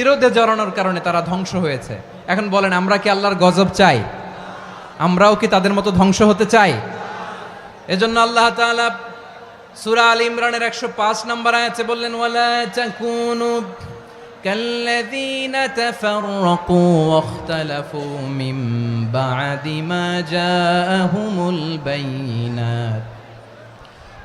বিরোধে জড়ানোর কারণে তারা ধ্বংস হয়েছে। এখন বলেন, আমরা কি আল্লাহর গজব চাই? আমরাও কি তাদের মতো ধ্বংস হতে চাই? এজন্য আল্লাহ তাআলা সূরা আল ইমরানের 105 নম্বর আছে বললেন, ওয়ালা তাকুনু কাল্লাযীনা তাফাররাকু ওয়াখতালাফু মিন বা'দি মা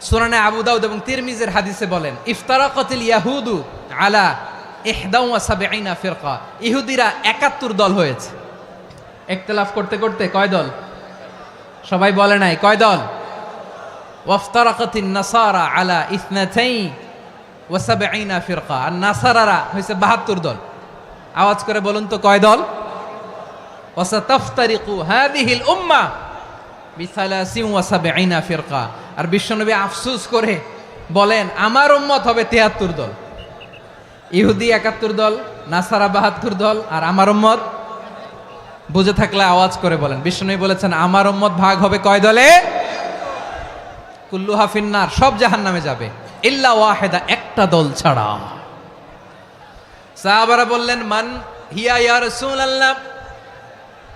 সুনানে আবু দাউদ এবং তিরমিজের হাদিসে বলেন, ইফতারাকাতিল ইয়াহুদু আলা ইহদাউ ওয়া সাবঈনা ফিরকা। ইহুদিরা 71 দল হয়েছে। ইখতিলাফ করতে করতে কয় দল? সবাই বলে নাই, কয় দল? ওয়াফতারাকাতিন নাসারা আলা ইসনাতাই ওয়া সাবঈনা ফিরকা। আর নাসারারা হইছে 72 দল। আওয়াজ করে বলুন তো কয় দল? ওয়াসাতাফতারিকু হাদিহিল উম্মাহ বিসালাসিন ওয়া সাবঈনা ফিরকা। আর বিশ্বনবী আফসোস করে বলেন, আমার উম্মত হবে 73 দল। ইহুদি 71 দল, নাসারা 72 দল, আর আমার উম্মত বুঝে থাকলে আওয়াজ করে বলেন। বিশ্বনবী বলেছেন, আমার উম্মত ভাগ হবে কয় দলে? কুল্লু হাফিন্নার সব জাহান নামে যাবে। ইল্লা ওয়াহেদা একটা দল ছাড়া। সাহাবারা বললেন, মান হিয়া ইয়া রাসূলুল্লাহ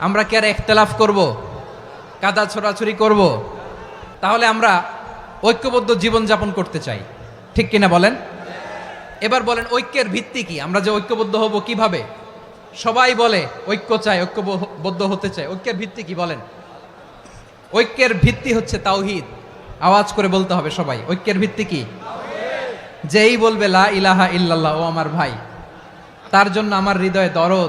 আমরা কি আর একতলাফ করব? কাদা ছোড়াছুরি করব? তাহলে আমরা ঐক্যবদ্ধ জীবনযাপন করতে চাই। ঠিক কিনা বলেন? এবার বলেন, ঐক্যের ভিত্তি কি? আমরা যে ঐক্যবদ্ধ হব কীভাবে? সবাই বলে, ঐক্য চাই, ঐক্যবদ্ধ হতে চাই। ঐক্যের ভিত্তি কি বলেন? ঐক্যের ভিত্তি হচ্ছে তাওহিদ। আওয়াজ করে বলতে হবে সবাই, ঐক্যের ভিত্তি কি? যেই বলবে, লা ইলাহা ইল্লাল্লাহ, ও আমার ভাই। তার জন্য আমার হৃদয়ে দরদ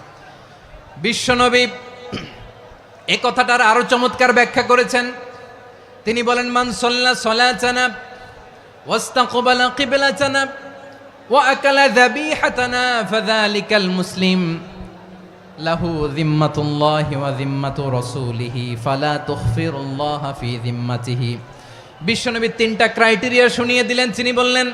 বিশ্বনবী এ কথাটার আরও চমৎকার ব্যাখ্যা করেছেন। তিনি বলেন, মান সল্লা সলাচানা ওয়াস্তাকবালা কিবলাচানা ওয়া আকালা যাবিহাতানা ফাযালিকাল মুসলিম। লাহু যিম্মাতুল্লাহি ওয়া যিম্মাতু রাসূলিহি, ফালা তুখফিরুল্লাহ ফি যিম্মাতিহি। বিশ্বনবী তিনটা ক্রাইটেরিয়া শুনিয়ে দিলেন। তিনি বললেন